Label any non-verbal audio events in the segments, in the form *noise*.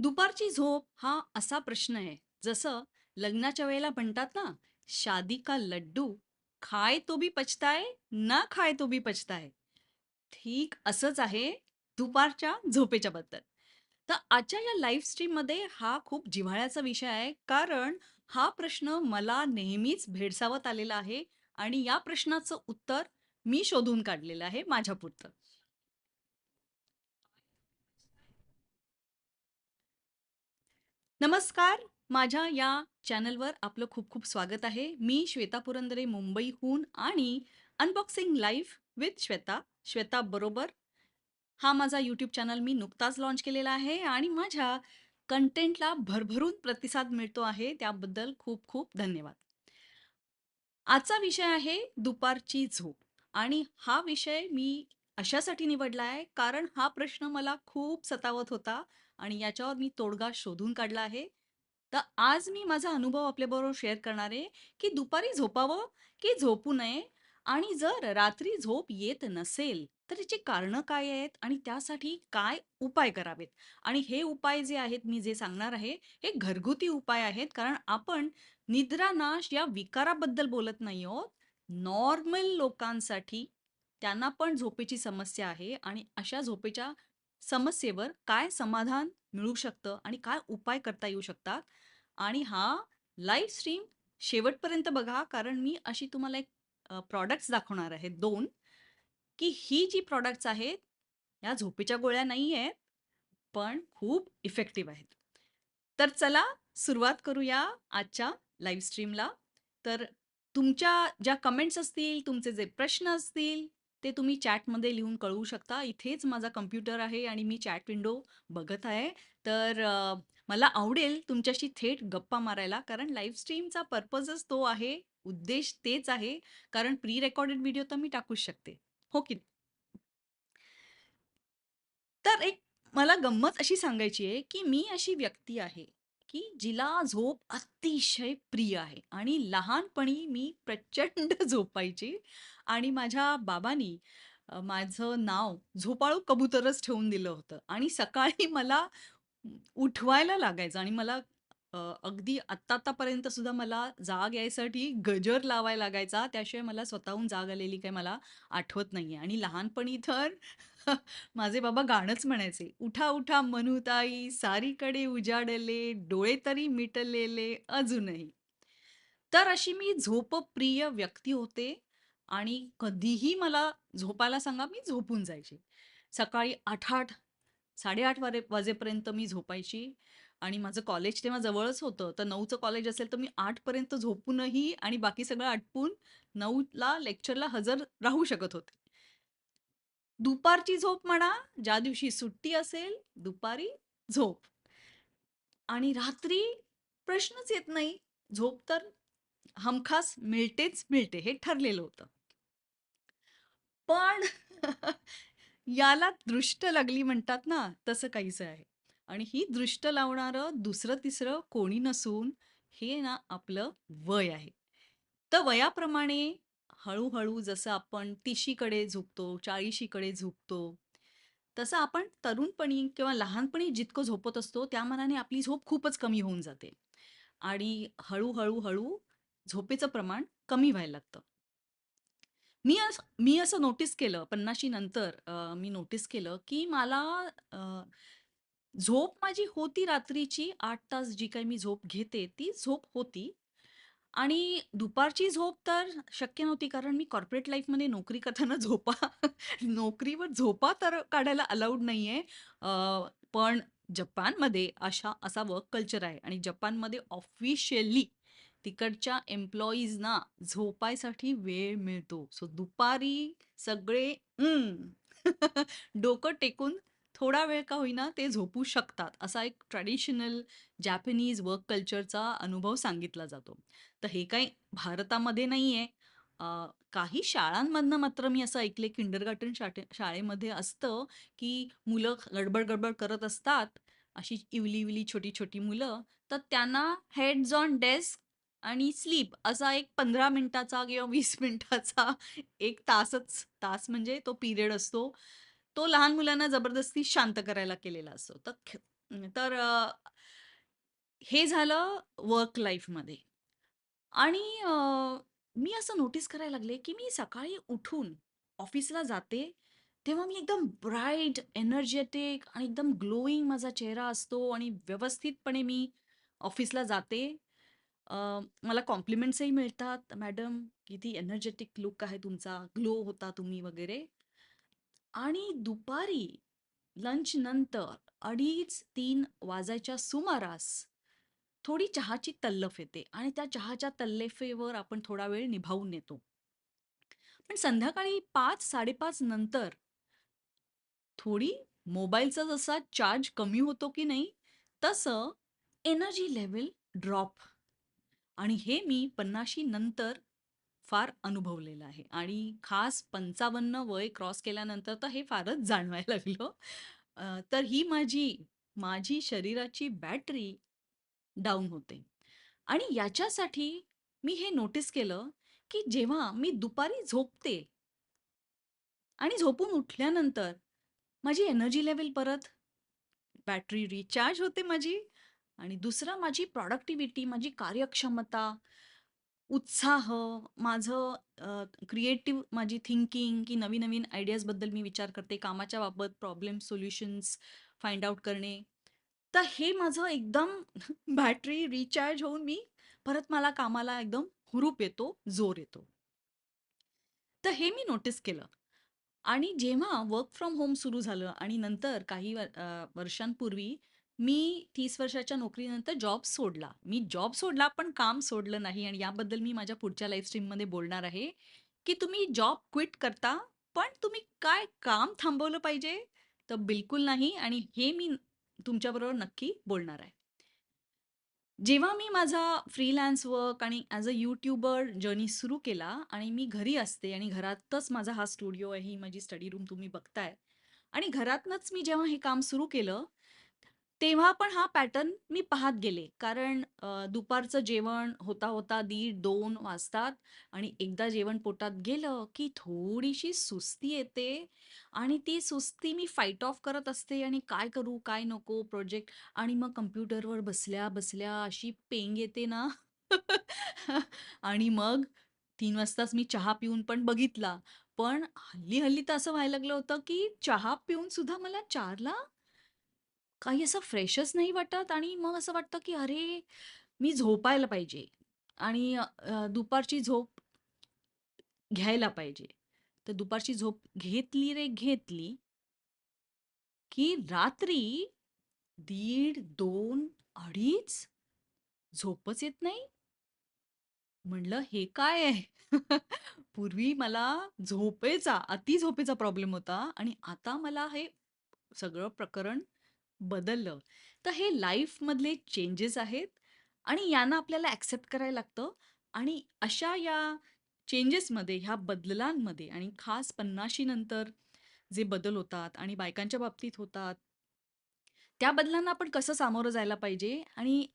दुपारची झोप हा असा प्रश्न आहे. जसं लग्नाच्या वेळेला म्हणतात ना शादी का लड्डू? खाय तो भी पचताय ना खाय तो भी पचताय ठीक असंच आहे दुपारच्या झोपेच्या बद्दल. तर आजच्या या लाईव्ह स्ट्रीममध्ये हा खूप जिव्हाळ्याचा विषय आहे. कारण हा प्रश्न मला नेहमीच भेडसावत आलेला आहे आणि या प्रश्नाचं उत्तर मी शोधून काढलेलं आहे माझ्यापुरतं. नमस्कार. माझ्या या चॅनलवर आपलं खूप खूप स्वागत आहे. मी श्वेता पुरंदरे मुंबईहून आणि unboxing live with Shweta. Shweta बरोबर. हा माझा यूट्यूब चॅनल मी नुकताच लॉन्च केलेला आहे आणि माझ्या कंटेंटला भरभरून प्रतिसाद मिळतो आहे. त्याबद्दल खूप खूप धन्यवाद. आजचा विषय आहे दुपारची झोप. आणि हा विषय मी अशासाठी निवडला आहे कारण हा प्रश्न मला खूप सतावत होता. आणि याच्यावर मी तोडगा शोधून काढला आहे. तर आज मी माझा अनुभव आपल्याबरोबर शेअर करणार आहे की दुपारी झोपावं की झोपू नये आणि जर रात्री झोप येत नसेल तर त्याची कारणं काय आहेत आणि त्यासाठी काय उपाय करावेत? आणि हे उपाय जे आहेत मी जे सांगणार आहे हे घरगुती उपाय आहेत. कारण आपण निद्रानाश या विकाराबद्दल बोलत नाही आहोत. नॉर्मल लोकांसाठी त्यांना पण झोपेची समस्या आहे आणि अशा झोपेच्या समस्येवर काय समाधान मिळू शकतं आणि काय उपाय करता येऊ शकतात? आणि हा लाईव्ह स्ट्रीम शेवटपर्यंत बघा कारण मी अशी तुम्हाला एक प्रॉडक्ट्स दाखवणार आहे दोन. की ही जी प्रॉडक्ट्स आहेत या झोपेच्या गोळ्या नाही आहेत पण खूप इफेक्टिव्ह आहेत. तर चला सुरुवात करूया आजच्या लाईव्ह स्ट्रीमला तर तुमच्या ज्या कमेंट्स असतील तुमचे जे प्रश्न असतील ते तुम्ही चॅटमध्ये लिहून कळवू शकता. इथेच माझा कम्प्युटर आहे आणि मी चॅट विंडो बघत आहे. तर मला आवडेल तुमच्याशी थेट गप्पा मारायला कारण लाईव्ह स्ट्रीमचा पर्पजच तो आहे उद्देश तेच आहे कारण प्री रेकॉर्डेड व्हिडिओ तर मी टाकूच शकते. हो की तर एक मला गंमत अशी सांगायची आहे की मी अशी व्यक्ती आहे की जिला झोप अतिशय प्रिय आहे आणि लहानपणी मी प्रचंड झोपायची. आणि माझ्या बाबांनी माझं नाव झोपाळू कबूतरच ठेवून दिलं होतं आणि सकाळी *laughs* मला उठवायला लागायचं आणि मला अगदी आत्ता आत्तापर्यंत सुद्धा मला जाग यायसाठी गजर लावायला लागायचा. त्याशिवाय मला स्वतःहून जाग आलेली काही मला आठवत नाहीये आणि लहानपणी तर *laughs* माझे बाबा गाणंच म्हणायचे, "उठा, उठा मनुताई सारीकडे उजाडले, डोळे तरी मिटलेले अजूनही." तर अशी मी झोपप्रिय व्यक्ती होते आणि कधीही मला झोपायला सांगा, मी झोपून जायची सकाळी आठ आठ साडेआठ वारे वाजेपर्यंत मी झोपायची आणि माझं कॉलेज तेव्हा जवळच होतं. तर नऊचं कॉलेज असेल तर मी 8 पर्यंत झोपूनही आणि बाकी सगळं आटपून नऊला लेक्चरला हजर राहू शकत होते. दुपारची झोप म्हणा, ज्या दिवशी सुट्टी असेल, दुपारी झोप आणि रात्री प्रश्नच येत नाही. झोप तर हमखास मिळतेच मिळते, हे ठरलेलं होतं. पण *laughs* याला दृष्ट लागली म्हणतात ना, तसं काहीच आहे. आणि ही दृष्ट लावणारं दुसरं-तिसरं कोणी नसून हे ना आपलं वय आहे. तर वयाप्रमाणे हळूहळू जसं आपण 30शीकडे झुकतो, 40शीकडे झुकतो, तसं आपण तरुणपणी किंवा लहानपणी जितकं झोपत असतो, त्या मानाने आपली झोप खूपच कमी होऊन जाते आणि हळूहळू हळू झोपेचं प्रमाण कमी व्हायला लागतं. मी असं मी असं नोटीस केलं 50शी नंतर अ, मी नोटीस केलं, की मला अ, झोप माझी होती रात्रीची 8 तास जी काही मी झोप घेते, ती झोप होती आणि दुपारची झोप तर शक्य नव्हती कारण मी कॉर्पोरेट लाईफमध्ये नोकरी करताना *laughs* झोपा नोकरीवर झोपा तर काढायला अलाउड नाहीये. अ, पण जपानमध्ये अशा असा वर्क कल्चर आहे आणि जपानमध्ये ऑफिशियली तिकडच्या एम्प्लॉईजना झोपायसाठी वेळ मिळतो. सो दुपारी सगळे *laughs* डोकं टेकून थोडा वेळ का होईना ते झोपू शकतात. असा एक ट्रॅडिशनल जॅपनीज वर्क कल्चरचा अनुभव सांगितला जातो. तर हे काही भारतामध्ये नाहीये. आहे काही शाळांमधनं मात्र मी असं ऐकले किंडरगार्टन शाटे शाळेमध्ये असतं, की मुलं गडबड-गडबड करत असतात. अशी इवली-इवली छोटी-छोटी मुलं. तर त्यांना हेड्स ऑन डेस्क आणि स्लीप असा एक 15 मिनिटाचा किंवा वीस मिनिटाचा एक तासच तास म्हणजे तो पिरियड असतो. तो लहान मुलांना जबरदस्ती शांत करायला केलेला असतो. तर तर हे झालं वर्क लाईफमध्ये आणि मी असं नोटीस करायला लागले, की मी सकाळी उठून ऑफिसला जाते, तेव्हा मी एकदम ब्राईट, एनर्जेटिक आणि एकदम ग्लोईंग माझा चेहरा असतो आणि व्यवस्थितपणे मी ऑफिसला जाते. अ, मला कॉम्प्लिमेंट्सही मिळतात, "मॅडम, किती एनर्जेटिक लूक आहे तुमचा, ग्लो होता तुम्ही" वगैरे. आणि दुपारी लंच नंतर 2:30-3 वाजायच्या सुमारास थोडी चहाची तल्लफ येते. आणि त्या चहाच्या तल्लफेवर आपण थोडा वेळ निभावून येतो पण संध्याकाळी 5-5:30 नंतर थोडी मोबाईलचा जसा चार्ज कमी होतो की नाही, तसं एनर्जी लेव्हल ड्रॉप आणि हे मी 50शी नंतर फार अनुभवलेलं आहे आणि खास 55 वय क्रॉस केल्यानंतर तर हे फारच जाणवायला लागलं. हो. तर ही माझी माझी शरीराची बॅटरी डाऊन होते आणि याच्यासाठी मी हे नोटीस केलं, की जेव्हा मी दुपारी झोपते आणि झोपून उठल्यानंतर माझी एनर्जी लेवल परत बॅटरी रिचार्ज होते माझी आणि दुसरं माझी प्रॉडक्टिव्हिटी, माझी कार्यक्षमता, उत्साह, माझं क्रिएटिव्ह माझी थिंकिंग, की नवीन-नवीन आयडियाजबद्दल मी विचार करते, कामाच्या बाबत प्रॉब्लेम सोल्युशन्स फाइंड आउट करणे. तर हे माझं एकदम *laughs* बॅटरी रिचार्ज होऊन मी परत मला कामाला एकदम हुरूप येतो, जोर येतो. तर हे मी नोटीस केलं. आणि जेव्हा वर्क फ्रॉम होम सुरू झालं आणि नंतर काही वर्षांपूर्वी मी तीस वर्षाच्या नोकरीनंतर जॉब सोडला. मी जॉब सोडला, पण काम सोडलं नाही आणि याबद्दल मी माझ्या पुढच्या लाईव्ह स्ट्रीममध्ये बोलणार आहे, की तुम्ही जॉब क्विट करता, पण तुम्ही काय काम थांबवलं पाहिजे? तर बिलकुल नाही आणि हे मी तुमच्याबरोबर नक्की बोलणार आहे. जेव्हा मी माझा फ्रीलान्स वर्क आणि ॲज अ यूट्यूबर जर्नी सुरू केला आणि मी घरी असते आणि घरातच माझा हा स्टुडिओ आहे, ही माझी स्टडी रूम तुम्ही बघताय आणि घरातनंच मी जेव्हा हे काम सुरू केलं, तेव्हा पण हा पॅटर्न मी पाहत गेले. कारण दुपारचं जेवण होता-होता दीड दोन वाजतात आणि एकदा जेवण पोटात गेलं, की थोडीशी सुस्ती येते आणि ती सुस्ती मी फाईट ऑफ करत असते आणि काय करू, काय नको प्रोजेक्ट आणि मग कम्प्युटरवर बसल्या-बसल्या अशी पेंग येते ना *laughs* आणि मग तीन वाजताच मी चहा पिऊन पण बघितला. पण हल्ली-हल्ली तर असं व्हायला लागलं होतं, की चहा पिऊन सुद्धा मला चारला काही असं फ्रेशच नाही वाटत आणि मग असं वाटतं, की अरे, मी झोपायला पाहिजे आणि अ, दुपारची झोप घ्यायला पाहिजे. तर दुपारची झोप घेतली रे घेतली, की रात्री 1:30, 2, 2:30 झोपच येत नाही. म्हणलं हे काय आहे? *laughs* पूर्वी मला झोपेचा, अति झोपेचा प्रॉब्लेम होता आणि आता मला हे सगळं प्रकरण बदललं. तर हे लाईफमधले चेंजेस आहेत आणि यांना आपल्याला ॲक्सेप्ट करायला लागतं आणि अशा या चेंजेसमध्ये, ह्या बदलांमध्ये आणि खास 50शी नंतर जे बदल होतात आणि बायकांच्या बाबतीत होतात, त्या बदलांना आपण कसं सामोरं जायला पाहिजे आणि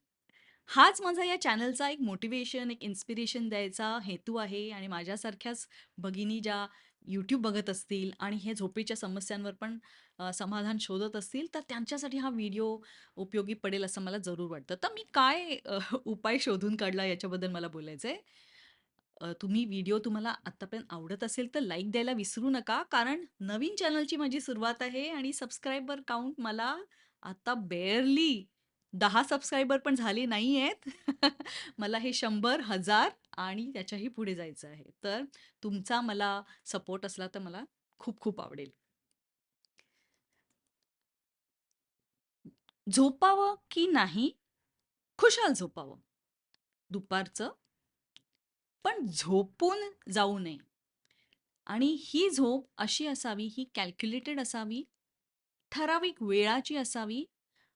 हाच माझा या चॅनलचा एक मोटिवेशन एक इन्स्पिरेशन द्यायचा हेतू आहे आणि माझ्यासारख्याच भगिनी ज्या यूट्यूब बघत असतील आणि हे झोपेच्या समस्यांवर पण समाधान शोधत असतील, तर त्यांच्यासाठी हा व्हिडिओ उपयोगी पडेल असं मला जरूर वाटतं. तर मी काय *laughs* उपाय शोधून काढला याच्याबद्दल मला बोलायचं आहे तुम्ही व्हिडिओ तुम्हाला आत्तापर्यंत आवडत असेल तर लाईक द्यायला विसरू नका. कारण नवीन चॅनलची माझी सुरुवात आहे आणि सबस्क्रायबर काउंट मला आत्ता बेअरली दहा सबस्क्रायबर पण झाले नाही आहेत *laughs* मला हे शंभर हजार आणि त्याच्याही पुढे जायचं आहे. तर तुमचा मला सपोर्ट असला तर मला खूप खूप आवडेल. झोपावं की नाही? खुशाल झोपावं. दुपारचं, पण झोपून जाऊ नये. आणि ही झोप अशी असावी, ही कॅल्क्युलेटेड असावी, ठराविक वेळाची असावी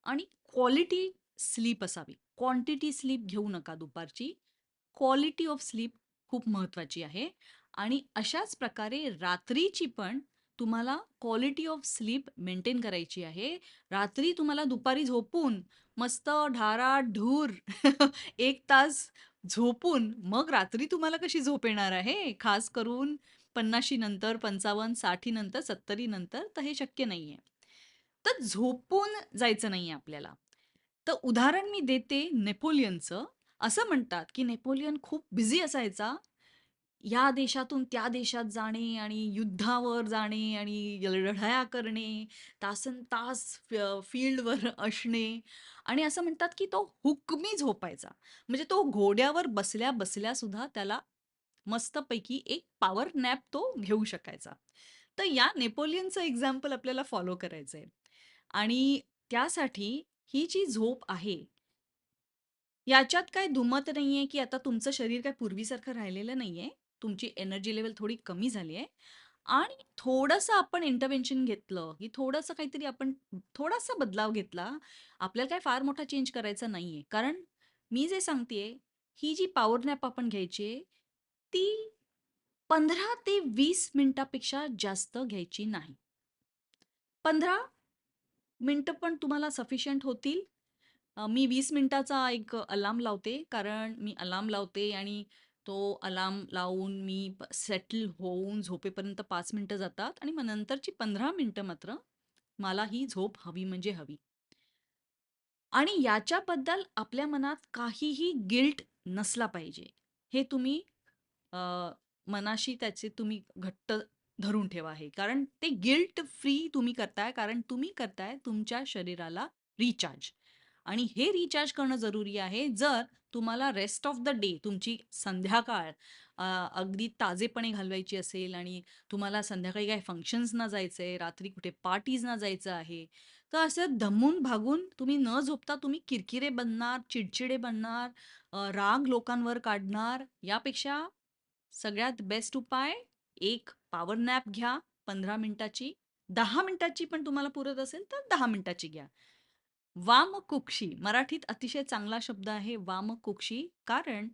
आणि क्वालिटी स्लीप असावी. क्वांटिटी स्लीप घेऊ नका दुपारची. क्वालिटी ऑफ स्लीप खूप महत्त्वाची आहे आणि अशाच प्रकारे रात्रीची पण तुम्हाला क्वालिटी ऑफ स्लीप मेंटेन करायची आहे. रात्री तुम्हाला दुपारी झोपून मस्त ढारा ढूर *laughs* एक तास झोपून मग रात्री तुम्हाला कशी झोप येणार आहे? खास करून 50शी नंतर, 55, 60 नंतर, 70 नंतर तर हे शक्य नाहीये. तर झोपून जायचं नाहीये आपल्याला. तर उदाहरण मी देते नेपोलियनचं. असं म्हणतात, की नेपोलियन खूप बिझी असायचा. या देशातून त्या देशात जाणे आणि युद्धावर जाणे आणि लढाया करणे, तासनतास तास फील्डवर असणे आणि असं म्हणतात, की तो हुकमी झोपायचा. म्हणजे तो घोड्यावर बसल्या-बसल्या सुद्धा त्याला मस्तपैकी एक पॉवर नॅप तो घेऊ शकायचा. तर या नेपोलियनचं एक्झाम्पल आपल्याला फॉलो करायचंय आणि त्यासाठी ही जी झोप आहे याच्यात काही दुमत नाहीये, की आता तुमचं शरीर काही पूर्वीसारखं राहिलेलं नाहीये. तुमची एनर्जी लेवल थोडी कमी झाली आहे आणि थोडंसं आपण इंटरव्हेन्शन घेतलं, की थोडंसं काहीतरी आपण थोडासा बदलाव घेतला, आपल्याला काय फार मोठा चेंज करायचा नाहीये. कारण मी जे सांगतेय, ही जी पॉवर नॅप आपण घ्यायची आहे, ती 15 ते वीस मिनिटापेक्षा जास्त घ्यायची नाही. पंधरा मिनटं पण तुम्हाला सफिशियंट होतील. मी वीस मिनिटाचा एक अलार्म लावते. कारण मी अलार्म लावते आणि तो अलार्म लावून मी प सेटल होऊन झोपेपर्यंत पाच मिनिटं जातात आणि मग नंतरची 15 मिनिटं मात्र मला ही झोप हवी म्हणजे हवी. आणि याच्याबद्दल आपल्या मनात काहीही गिल्ट नसला पाहिजे. हे तुम्ही अ, मनाशी त्याचे तुम्ही घट्ट धरून ठेवा आहे कारण ते गिल्ट फ्री तुम्ही करताय, कारण तुम्ही करताय तुमच्या शरीराला रिचार्ज आणि हे रिचार्ज करणं जरुरी आहे. जर तुम्हाला रेस्ट ऑफ द डे तुमची संध्याकाळ अगदी ताजेपणे घालवायची असेल आणि तुम्हाला संध्याकाळी काही फंक्शन्सना जायचंय, रात्री कुठे पार्टीजना जायचं आहे, तर असं धमून भागून तुम्ही न झोपता तुम्ही किरकिरे बनणार, चिडचिडे बनणार, राग लोकांवर काढणार. यापेक्षा सगळ्यात बेस्ट उपाय एक पॉवर नॅप घ्या 15 मिनिटाची. दहा मिनिटाची पण तुम्हाला पुरत असेल तर दहा मिनिटाची घ्या. वामकुक्षी मराठीत अतिशय चांगला शब्द आहे वामकुक्षी. कारण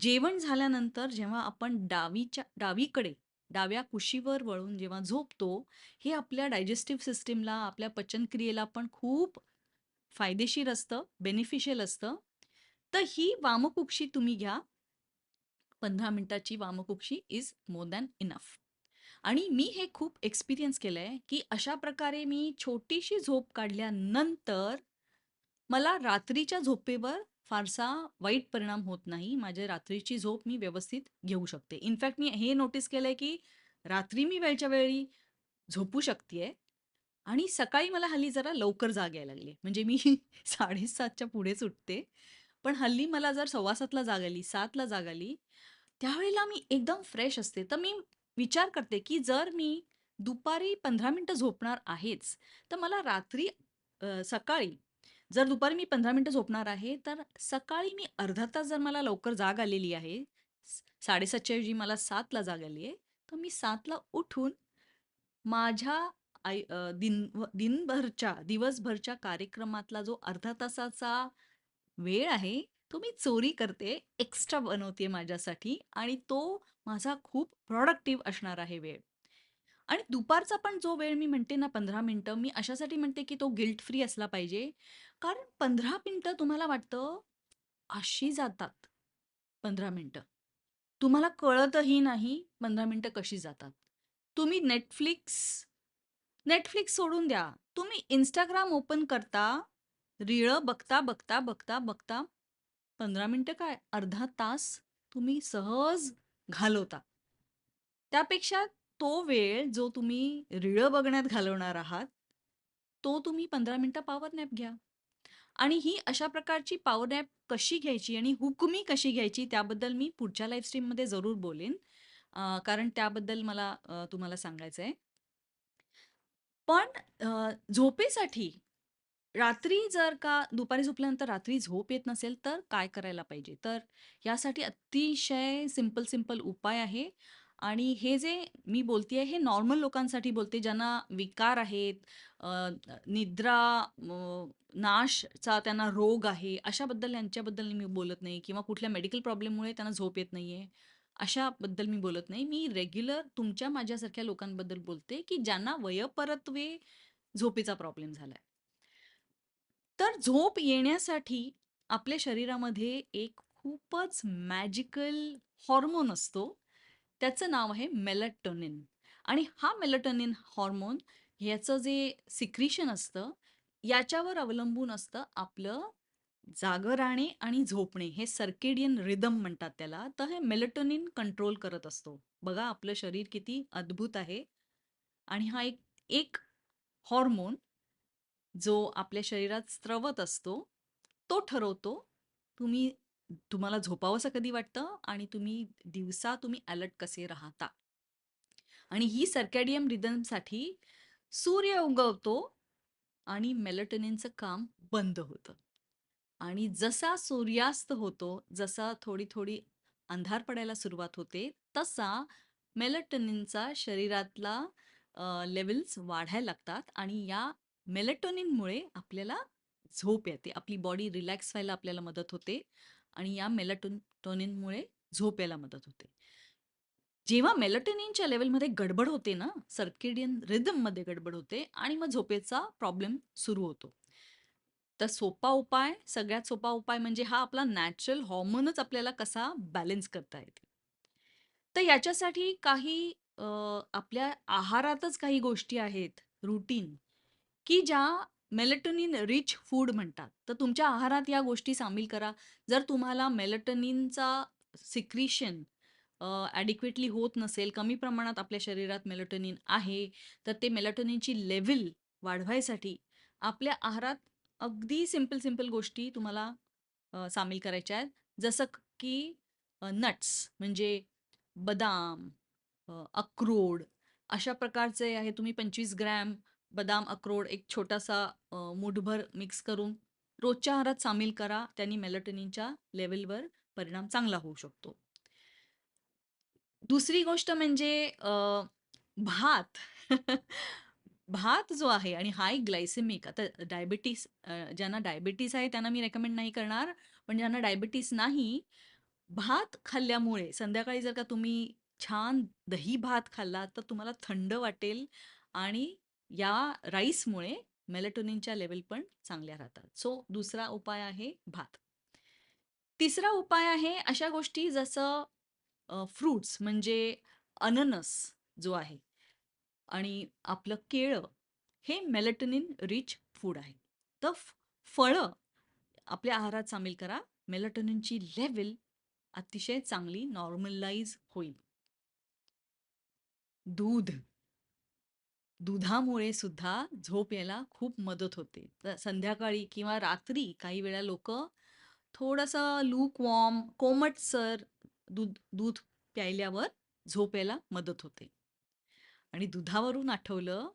जेवण झाल्यानंतर जेव्हा आपण डावीच्या डावीकडे, डाव्या कुशीवर वळून जेव्हा झोपतो, हे आपल्या डायजेस्टिव्ह सिस्टीमला आपल्या पचनक्रियेला पण खूप फायदेशीर असतं, बेनिफिशियल असतं. तर ही वामकुक्षी तुम्ही घ्या. 15 मिनिटाची वामकुक्षी इज मोर दॅन इनफ. आणि मी हे खूप एक्सपिरियन्स केलंय, की अशा प्रकारे मी छोटीशी झोप काढल्यानंतर मला रात्रीच्या झोपेवर फारसा वाईट परिणाम होत नाही. माझ्या रात्रीची झोप मी व्यवस्थित घेऊ शकते. इनफॅक्ट मी हे नोटीस केलंय, की रात्री मी वेळच्या वेळी झोपू शकतेय आणि सकाळी मला हल्ली जरा लवकर जाग यायला लागली म्हणजे मी *laughs* 7:30च्या पुढेच उठते. पण हल्ली मला जर 7:15ला जाग आली, सातला जाग आली, त्यावेळेला मी एकदम फ्रेश असते. तर मी विचार करते, की जर मी दुपारी पंधरा मिनटं झोपणार आहेच, तर मला रात्री अ, सकाळी जर दुपारी मी पंधरा मिनटं झोपणार आहे, तर सकाळी मी अर्धा तास जर मला लवकर जाग आलेली आहे, स 7:30च्या ऐवजी मला सातला जाग आली आहे, तर मी सातला उठून माझ्या आई अ, दिन दिनभरच्या, दिवसभरच्या कार्यक्रमातला जो अर्धा तासाचा वेळ आहे, तो मी चोरी करते, एक्स्ट्रा बनवते माझ्यासाठी आणि तो माझा खूप प्रॉडक्टिव्ह असणार आहे वेळ. आणि दुपारचा पण जो वेळ मी म्हणते ना पंधरा मिनटं मी अशासाठी म्हणते, की तो गिल्ट फ्री असला पाहिजे. कारण पंधरा मिनटं तुम्हाला वाटतं, अशी जातात पंधरा मिनटं तुम्हाला कळतही नाही पंधरा मिनटं कशी जातात. तुम्ही नेटफ्लिक्स नेटफ्लिक्स सोडून द्या. तुम्ही इंस्टाग्राम ओपन करता, रीळं बघता, बघता, बघता, बघता पंधरा मिनटं काय अर्धा तास तुम्ही सहज घालवता. त्यापेक्षा तो वेळ जो तुम्ही रीळं बघण्यात घालवणार आहात, तो तुम्ही 15 मिनिटं पावर नॅप घ्या. आणि ही अशा प्रकारची पावर नॅप कशी घ्यायची आणि हुकमी कशी घ्यायची त्याबद्दल मी पुढच्या लाईफस्ट्रीममध्ये जरूर बोलेन. कारण त्याबद्दल मला तुम्हाला सांगायचं आहे पण झोपेसाठी रात्री जर का दुपारी झोपल्यानंतर रात्री झोप येत नसेल, तर काय करायला पाहिजे? तर यासाठी अतिशय सिंपल, सिंपल उपाय आहे आणि हे जे मी बोलते आहे हे नॉर्मल लोकांसाठी बोलते, ज्यांना विकार आहेत, अ, निद्रा अ, नाशचा त्यांना रोग आहे, अशाबद्दल यांच्याबद्दल मी बोलत नाही किंवा कुठल्या मेडिकल प्रॉब्लेममुळे त्यांना झोप येत नाहीये, अशाबद्दल मी बोलत नाही. मी रेग्युलर तुमच्या माझ्यासारख्या लोकांबद्दल बोलते, की ज्यांना वयपरत्वे झोपेचा प्रॉब्लेम झालाय. तर झोप येण्यासाठी आपल्या शरीरामध्ये एक खूपच मॅजिकल हॉर्मोन असतो. त्याचं नाव आहे मेलाटोनिन आणि हा मेलाटोनिन हॉर्मोन ह्याचं जे सिक्रिशन असतं, याच्यावर अवलंबून असतं आपलं जागं राहणे आणि झोपणे. हे सर्केडियन रिदम म्हणतात त्याला. तर हे मेलेटोनिन कंट्रोल करत असतो. बघा आपलं शरीर किती अद्भुत आहे आणि हा एक एक हॉर्मोन जो आपल्या शरीरात स्त्रवत असतो, तो ठरवतो तुम्ही तुम्हाला झोपावसं कधी वाटतं आणि तुम्ही दिवसा तुम्ही अलर्ट कसे राहता. आणि ही सर्कॅडियम रिदमसाठी सूर्य उगवतो आणि मेलेटोनिनचं काम बंद होतं. आणि जसा सूर्यास्त होतो, जसा थोडी-थोडी अंधार पडायला सुरुवात होते, तसा मेलेटोनिनचा शरीरातला लेवल्स वाढायला लागतात आणि या मेलेटोनिनमुळे आपल्याला झोप येते. आपली बॉडी रिलॅक्स व्हायला आपल्याला मदत होते आणि या मेलेटोनिनमुळे झोप यायला मदत होते. जेव्हा मेलेटोनिनच्या लेवलमध्ये गडबड होते ना, सर्केडियन रिदममध्ये गडबड होते आणि मग झोपेचा प्रॉब्लेम सुरू होतो. तर सोपा उपाय, सगळ्यात सोपा उपाय म्हणजे हा आपला नॅचरल हॉर्मोनच आपल्याला कसा बॅलन्स करता येते तर याच्यासाठी काही आपल्या आहारातच काही गोष्टी आहेत, रुटीन की ज्या मेलेटोनिन रिच फूड म्हणतात. तर तुमच्या आहारात या गोष्टी सामील करा. जर तुम्हाला मेलेटोनिनचा सिक्रिशन ॲडिक्वेटली होत नसेल, कमी प्रमाणात आपल्या शरीरात मेलेटोनिन आहे, तर ते मेलेटोनिनची लेवल वाढवायसाठी आपल्या आहारात अगदी सिंपल, सिंपल गोष्टी तुम्हाला सामील करायच्या आहेत. जसं की नट्स म्हणजे बदाम, अक्रोड अशा प्रकारचे आहे. तुम्ही 25 ग्रॅम बदाम, अक्रोड एक छोटासा मुठभर मूठभर मिक्स करून रोजच्या आहारात सामील करा. त्यांनी मेलेटनिनच्या लेवलवर परिणाम चांगला होऊ शकतो. दुसरी गोष्ट म्हणजे भात. *laughs* भात जो आहे आणि हाय ग्लायसेमिक आता डायबिटीस ज्यांना डायबिटीज आहे त्यांना मी रेकमेंड नाही करणार. पण ज्यांना डायबिटीस नाही, भात खाल्ल्यामुळे संध्याकाळी जर का तुम्ही छान दही-भात खाल्लात, तर तुम्हाला थंड वाटेल आणि या राईसमुळे मेलेटोनिनच्या लेवल पण चांगल्या राहतात. सो दुसरा उपाय आहे भात. तिसरा उपाय आहे अशा गोष्टी जसं फ्रूट्स म्हणजे अननस जो आहे आणि आपलं केळं हे मेलेटोनिन रिच फूड आहे. तर फळं आपल्या आहारात सामील करा. मेलेटोनिनची लेवल अतिशय चांगली नॉर्मलाइज होईल. दूध. दुधामुळे सुद्धा झोप यायला खूप मदत होते. तर संध्याकाळी किंवा रात्री काही वेळा लोक थोडंसं लूकवॉर्म, कोमटसर दूध दूध प्यायल्यावर झोप यायला मदत होते. आणि दुधावरून आठवलं,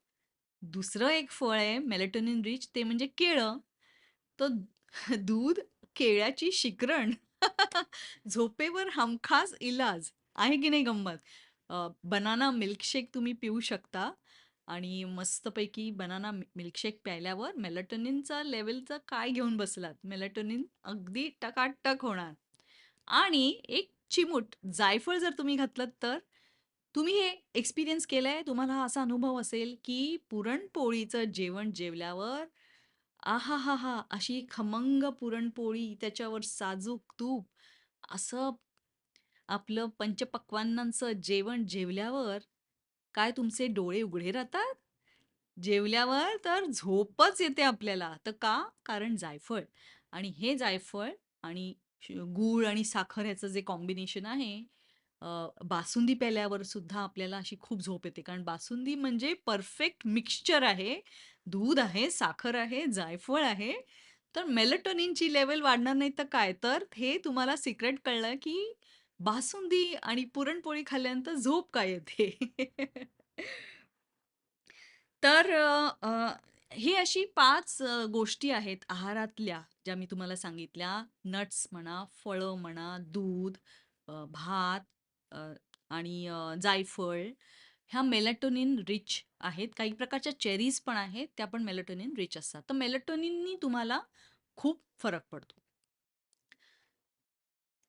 दुसरं एक फळ आहे मेलेटोनिन रिच ते म्हणजे केळं. तर *laughs* दूध, केळ्याची शिकरण *laughs* झोपेवर हमखास इलाज. आहे की नाही गंमत? बनाना मिल्कशेक तुम्ही पिऊ शकता आणि मस्तपैकी बनाना मिल्कशेक प्यायल्यावर मेलाटोनिनचा लेवलचा काय घेऊन बसलात? मेलाटोनिन अगदी टकाटक होणार. आणि एक चिमूट जायफळ जर तुम्ही घातलं तर, तुम्ही हे एक्सपिरियन्स केलंय? तुम्हाला असा अनुभव असेल, की पुरणपोळीचं जेवण जेवल्यावर आहा हा हा अशी खमंग पुरणपोळी, त्याच्यावर साजूक तूप, असं आपलं पंचपक्वान्नांचं जेवण जेवल्यावर काय तुमचे डोळे उघडे राहतात? जेवल्यावर तर झोपच येते आपल्याला. तर का? कारण जायफळ आणि हे जायफळ आणि गूळ आणि साखर ह्याचं जे कॉम्बिनेशन आहे, बासुंदी प्यायल्यावर सुद्धा आपल्याला अशी खूप झोप येते. कारण बासुंदी म्हणजे परफेक्ट मिक्सचर आहे. दूध आहे, साखर आहे, जायफळ आहे. तर मेलेटोनिनची लेवल वाढणार नाही तर काय? तर हे तुम्हाला सिक्रेट कळलं, की बासुंदी आणि पुरणपोळी खाल्ल्यानंतर झोप काय येते? तर हे ही अशी पाच गोष्टी आहेत आहारातल्या, ज्या मी तुम्हाला सांगितल्या. नट्स म्हणा, फळं म्हणा, दूध, भात आणि जायफळ ह्या मेलेटोनिन रिच आहेत. काही प्रकारच्या चेरीज पण आहेत, त्या पण मेलेटोनिन रिच असतात. तर मेलेटोनिननी तुम्हाला खूप फरक पडतो.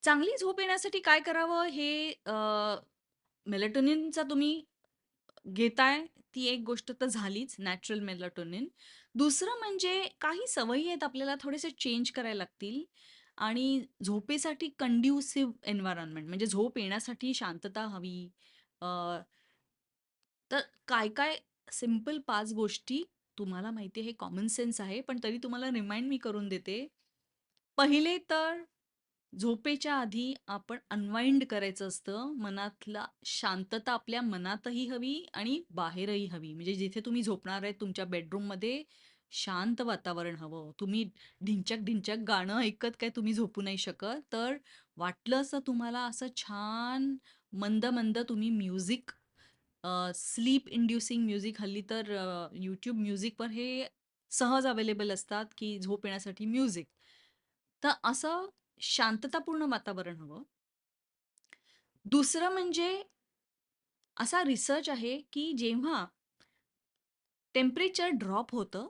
चांगली झोप येण्यासाठी काय करावं हे अ, मेलाटोनिनचा तुम्ही घेताय ती एक गोष्ट तर झालीच नॅचरल मेलाटोनिन. दुसरं म्हणजे काही सवयी आहेत आपल्याला थोडेसे चेंज करायला लागतील आणि झोपेसाठी कंड्युसिव्ह एन्व्हायरमेंट म्हणजे झोप येण्यासाठी शांतता हवी. अ, तर काय-काय सिंपल 5 गोष्टी तुम्हाला माहिती आहे हे कॉमन सेन्स आहे, पण तरी तुम्हाला रिमाइंड मी करून देते. पहिले तर झोपेच्या आधी आपण अनवाइंड करायचं असतं. मनातला शांतता आपल्या मनातही हवी आणि बाहेरही हवी. म्हणजे जिथे तुम्ही झोपणार आहे तुमच्या बेडरूममध्ये शांत वातावरण हवं. तुम्ही ढिंचक ढिंचक गाणं ऐकत काय तुम्ही झोपू नाही शकत. तर वाटलं असं तुम्हाला असं छान मंद-मंद तुम्ही म्युझिक स्लीप इंड्युसिंग म्युझिक हल्ली तर यूट्यूब म्युझिकवर हे सहज अवेलेबल असतात, की झोप येण्यासाठी म्युझिक. तर असं शांततापूर्ण वातावरण हवं. दुसरं म्हणजे असा रिसर्च आहे, की जेव्हा टेम्परेचर ड्रॉप होतं,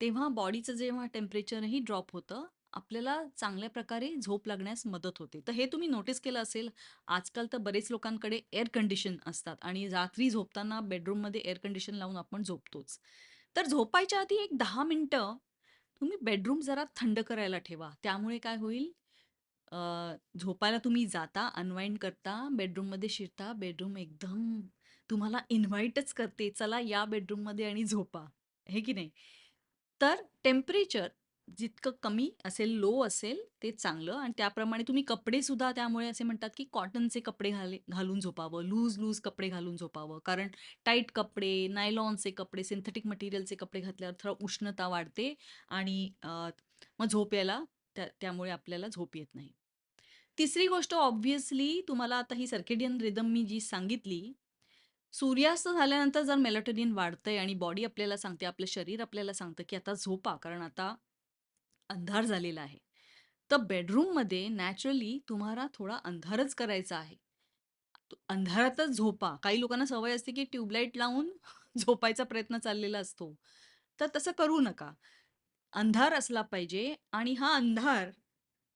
तेव्हा बॉडीचं जेव्हा टेम्परेचरही ड्रॉप होतं, आपल्याला चांगल्या प्रकारे झोप लागण्यास मदत होते. तर हे तुम्ही नोटीस केलं असेल, आजकाल तर बरेच लोकांकडे एअर कंडिशन असतात आणि रात्री झोपताना बेडरूममध्ये एअर कंडिशन लावून आपण झोपतोच. तर झोपायच्या आधी एक दहा मिनटं तुम्ही बेडरूम जरा थंड करायला ठेवा. त्यामुळे काय होईल अ, झोपायला तुम्ही जाता, अनवाइंड करता, बेडरूममध्ये शिरता, बेडरूम एकदम तुम्हाला इन्व्हाइटच करते, "चला या बेडरूममध्ये आणि झोपा." हे की नाही? तर टेम्परेचर जितकं कमी असेल, लो असेल ते चांगलं आणि त्याप्रमाणे तुम्ही कपडे सुद्धा त्यामुळे असे म्हणतात, की कॉटनचे कपडे घाले घालून झोपावं, लूज-लूज कपडे घालून झोपावं. कारण टाईट कपडे, नायलॉनचे कपडे, सिंथेटिक मटेरियलचे कपडे घातल्यावर थोडं उष्णता वाढते आणि मग झोप यायला त्या त्यामुळे आपल्याला झोप येत नाही. तिसरी गोष्ट ऑब्व्हियसली तुम्हाला आता ही सर्केडियन रिदम मी जी सांगितली, सूर्यास्त झाल्यानंतर जर मेलाटोनिन वाढतंय आणि बॉडी आपल्याला सांगते, आपलं शरीर आपल्याला सांगतं, की आता झोपा कारण आता अंधार झालेला आहे. तर बेडरूममध्ये नॅचरली तुम्हाला थोडा अंधारच करायचा आहे. अंधारातच झोपा. काही लोकांना सवय असते, की ट्यूबलाईट लावून *laughs* झोपायचा प्रयत्न चाललेला असतो. तर तसं करू नका. अंधार असला पाहिजे आणि हा अंधार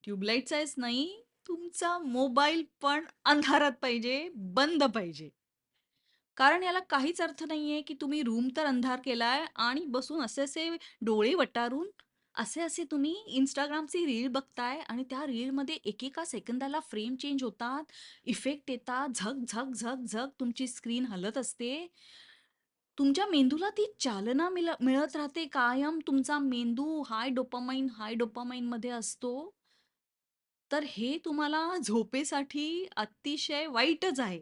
ट्यूबलाईटचाच नाही, तुमचा मोबाईल पण अंधारात पाहिजे, बंद पाहिजे. कारण याला काहीच अर्थ नाहीये, की तुम्ही रूम तर अंधार केलाय आणि बसून असे-असे डोळे वटारून असे-असे तुम्ही इंस्टाग्रामची रील बघताय आणि त्या रीलमध्ये एकेका सेकंदाला फ्रेम चेंज होतात, इफेक्ट येतात, झग, झग, झग, झग तुमची स्क्रीन हलत असते. तुमच्या मेंदूला ती चालना मिल मिळत राहते कायम. तुमचा मेंदू हाय डोपामाइन, हाय डोपामाइनमध्ये असतो. तर हे तुम्हाला झोपेसाठी अतिशय वाईटच आहे.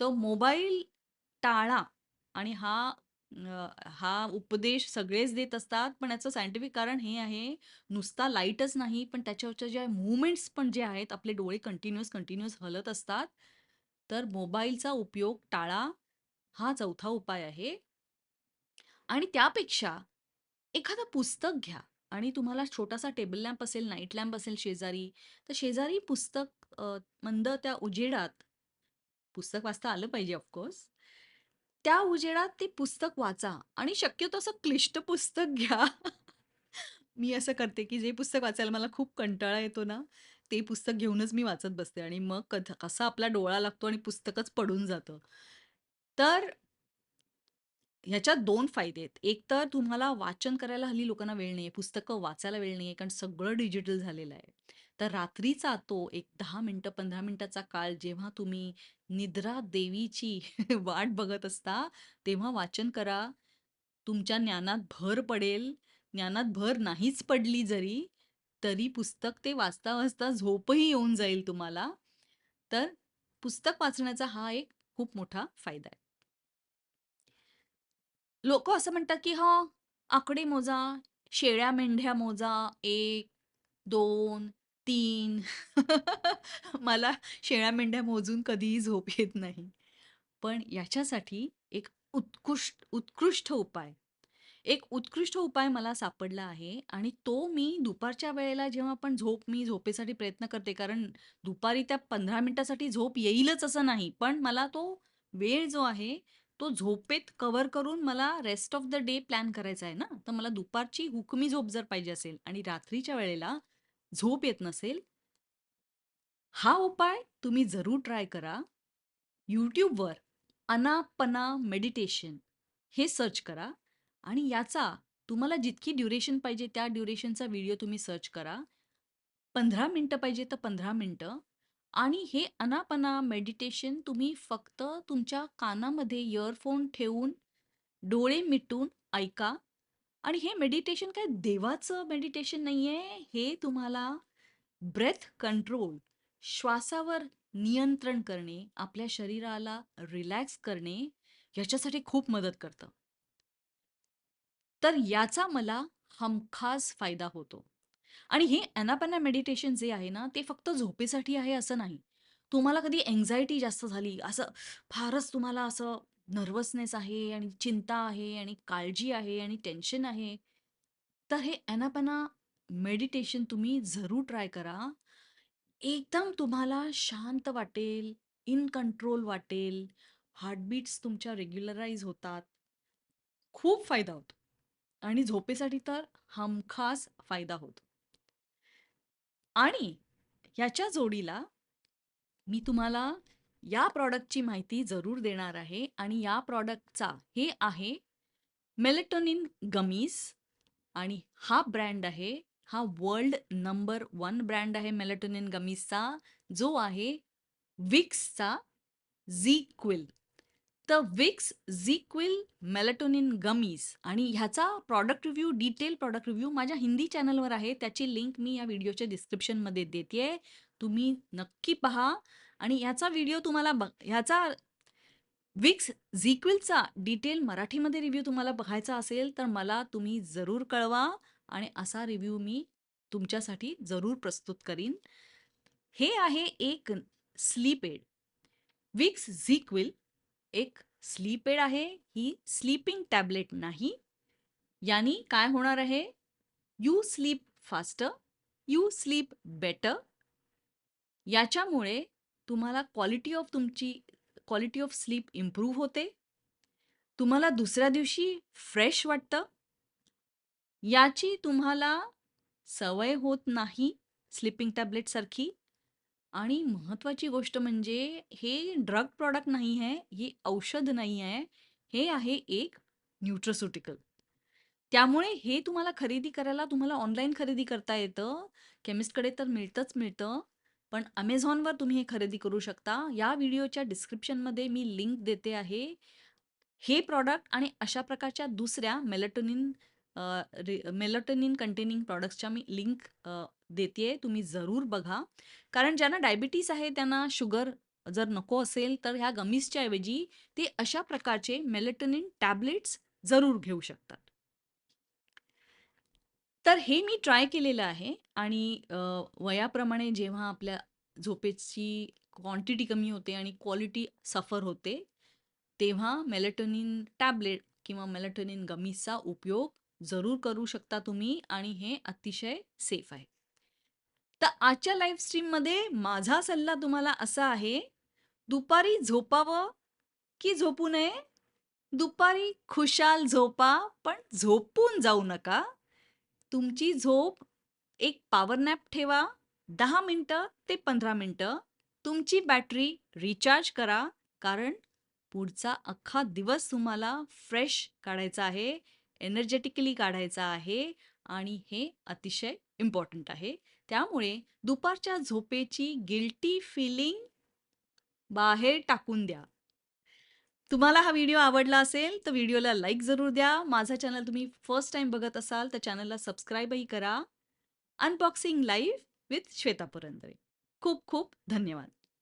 तर मोबाईल टाळा आणि हा अ, हा उपदेश सगळेच देत असतात. पण याचं सायंटिफिक कारण हे आहे, नुसता लाईटच नाही, पण त्याच्यावरच्या ज्या मूव्हमेंट्स पण जे आहेत, आपले डोळे कंटिन्युअस, कंटिन्युअस हलत असतात. तर मोबाईलचा उपयोग टाळा, हा चौथा उपाय आहे. आणि त्यापेक्षा एखादं पुस्तक घ्या आणि तुम्हाला छोटासा टेबल लॅम्प असेल, नाईट लॅम्प असेल शेजारी, तर शेजारी पुस्तक अ, मंद त्या उजेडात पुस्तक वाचता आलं पाहिजे ऑफकोर्स. त्या उजेडात ते पुस्तक वाचा आणि शक्यतो असं क्लिष्ट पुस्तक घ्या. मी असं करते, की जे पुस्तक वाचायला मला खूप कंटाळा येतो ना, ते पुस्तक घेऊनच मी वाचत बसते आणि मग कध कसा आपला डोळा लागतो आणि पुस्तकच पडून जातं. तर ह्याच्यात दोन फायदे आहेत. एक तर तुम्हाला वाचन करायला हल्ली लोकांना वेळ नाहीये. पुस्तकं वाचायला वेळ नाहीये, कारण सगळं डिजिटल झालेलं आहे. तर रात्रीचा तो एक दहा मिनटं पंधरा मिनटाचा काळ जेव्हा तुम्ही निद्रा देवीची *laughs* वाट बघत असता, तेव्हा वाचन करा. तुमच्या ज्ञानात भर पडेल. ज्ञानात भर नाहीच पडली जरी, तरी पुस्तक ते वाचता-वाचता झोपही येऊन जाईल तुम्हाला. तर पुस्तक वाचण्याचा हा एक खूप मोठा फायदा आहे. लोक असं म्हणतात, की हा आकडे मोजा, शेळ्या-मेंढ्या मोजा. 1, 2, 3." *laughs* मला शेळ्या-मेंढ्या मोजून कधीही झोप येत नाही. पण याच्यासाठी एक उत्कृष्ट उत्कृष्ट उपाय, एक उत्कृष्ट उपाय मला सापडला आहे आणि तो मी दुपारच्या वेळेला जेव्हा आपण झोप मी झोपेसाठी प्रयत्न करते, कारण दुपारी त्या 15 मिनिटासाठी झोप येईलच असं नाही. पण मला तो वेळ जो आहे, तो झोपेत कव्हर करून मला rest of the day plan करायचा आहे ना, तर मला दुपारची हुकमी झोप जर पाहिजे असेल आणि रात्रीच्या वेळेला झोप येत नसेल, हा उपाय तुम्ही जरूर ट्राय करा. यूट्यूबवर अनापना मेडिटेशन हे सर्च करा आणि याचा तुम्हाला जितकी ड्युरेशन पाहिजे त्या ड्युरेशनचा व्हिडिओ तुम्ही सर्च करा. पंधरा मिनटं पाहिजे तर पंधरा मिनटं आणि हे अनापना मेडिटेशन तुम्ही फक्त तुमच्या कानामध्ये इयरफोन ठेवून डोळे मिटून ऐका आणि हे मेडिटेशन काय देवाचं मेडिटेशन नाहीये. हे तुम्हाला ब्रेथ कंट्रोल, श्वासावर नियंत्रण करणे, आपल्या शरीराला रिलॅक्स करणे याच्यासाठी खूप मदत करतं. तर याचा मला हमखास फायदा होतो. आणि हे अनापना मेडिटेशन जे आहे ना, ते फक्त झोपेसाठी आहे असं नाही. तुम्हाला कधी एन्झायटी जास्त झाली, असं फारच तुम्हाला असं नर्वसनेस आहे आणि चिंता आहे आणि काळजी आहे आणि टेन्शन आहे. तर हे ॲनापॅना मेडिटेशन तुम्ही जरूर ट्राय करा. एकदम तुम्हाला शांत वाटेल, इन कंट्रोल वाटेल, हार्टबीट्स तुमच्या रेग्युलराइज होतात. खूप फायदा होतो आणि झोपेसाठी तर हमखास फायदा होतो. आणि ह्याच्या जोडीला मी तुम्हाला या प्रॉडक्टची माहिती जरूर देणार आहे. आणि या प्रॉडक्टचा हे आहे मेलेटोनिन गमीज. आणि हा ब्रँड आहे. हा वर्ल्ड नंबर वन ब्रँड आहे मेलेटोनिन गमीजचा. जो आहे विक्सचा झी क्विल तर Vicks ZzzQuil melatonin gummies आणि ह्याचा product review detail product review माझ्या हिंदी चॅनलवर आहे. त्याची लिंक मी या व्हिडिओच्या डिस्क्रिप्शनमध्ये देते तुम्ही नक्की पहा. आणि याचा व्हिडिओ तुम्हाला बघ ह्याचा विक्स झिक्विलचा डिटेल मराठीमध्ये रिव्ह्यू तुम्हाला बघायचा असेल तर मला तुम्ही जरूर कळवा आणि असा रिव्ह्यू मी तुमच्यासाठी जरूर प्रस्तुत करीन. हे आहे एक स्लीप एड विक्स झिक्विल एक स्लीप एड आहे. ही स्लीपिंग टॅबलेट नाही. यानी काय होणार आहे? You sleep faster you sleep better याच्यामुळे तुम्हाला क्वालिटी ऑफ तुमची क्वालिटी ऑफ स्लीप इम्प्रूव्ह होते. तुम्हाला दुसऱ्या दिवशी फ्रेश वाटतं. याची तुम्हाला सवय होत नाही स्लिपिंग टॅबलेटसारखी आणि महत्त्वाची गोष्ट म्हणजे हे ड्रग प्रॉडक्ट नाही आहे हे औषध नाही आहे. हे आहे एक न्यूट्रस्युटिकल त्यामुळे हे तुम्हाला खरेदी करायला तुम्हाला ऑनलाईन खरेदी करता येतं. केमिस्टकडे तर मिळतंच मिळतं. पण अमेझॉनवर तुम्ही हे खरेदी करू शकता. या व्हिडिओच्या डिस्क्रिप्शनमध्ये मी लिंक देते आहे. हे प्रॉडक्ट आणि अशा प्रकारच्या दुसऱ्या मेलेटोनिन मेलेटोनिन कंटेनिंग प्रॉडक्ट्सच्या मी लिंक देते तुम्ही जरूर बघा. कारण ज्यांना डायबिटीस आहे त्यांना शुगर जर नको असेल तर ह्या गमीजच्या ऐवजी ते अशा प्रकारचे मेलेटोनिन टॅबलेट्स जरूर घेऊ शकतात. तर हे मी ट्राय केलेलं आहे आणि अ, वयाप्रमाणे जेव्हा आपल्या झोपेची क्वांटिटी कमी होते आणि क्वालिटी सफर होते तेव्हा मेलेटोनिन टॅबलेट किंवा मेलेटोनिन गमीजचा उपयोग जरूर करू शकता तुम्ही आणि हे अतिशय सेफ आहे. तर आजच्या लाईव्ह स्ट्रीममध्ये माझा सल्ला तुम्हाला असा आहे दुपारी झोपावं की झोपू नये? दुपारी खुशाल झोपा पण झोपून जाऊ नका. तुमची झोप एक पॉवर नॅप ठेवा दहा मिनटं ते पंधरा मिनटं. तुमची बॅटरी रिचार्ज करा कारण पुढचा अख्खा दिवस तुम्हाला फ्रेश काढायचा आहे एनर्जेटिकली काढायचा आहे आणि हे अतिशय इम्पॉर्टंट आहे. त्यामुळे दुपारच्या झोपेची गिल्टी फिलिंग बाहेर टाकून द्या. तुम्हाला हा व्हिडिओ आवडला असेल तर व्हिडिओला लाईक जरूर द्या. माझा चॅनल तुम्ही फर्स्ट टाइम बघत असाल तर चॅनलला सबस्क्राईबही करा. Unboxing live with Shweta Purandare. खूप खूप धन्यवाद.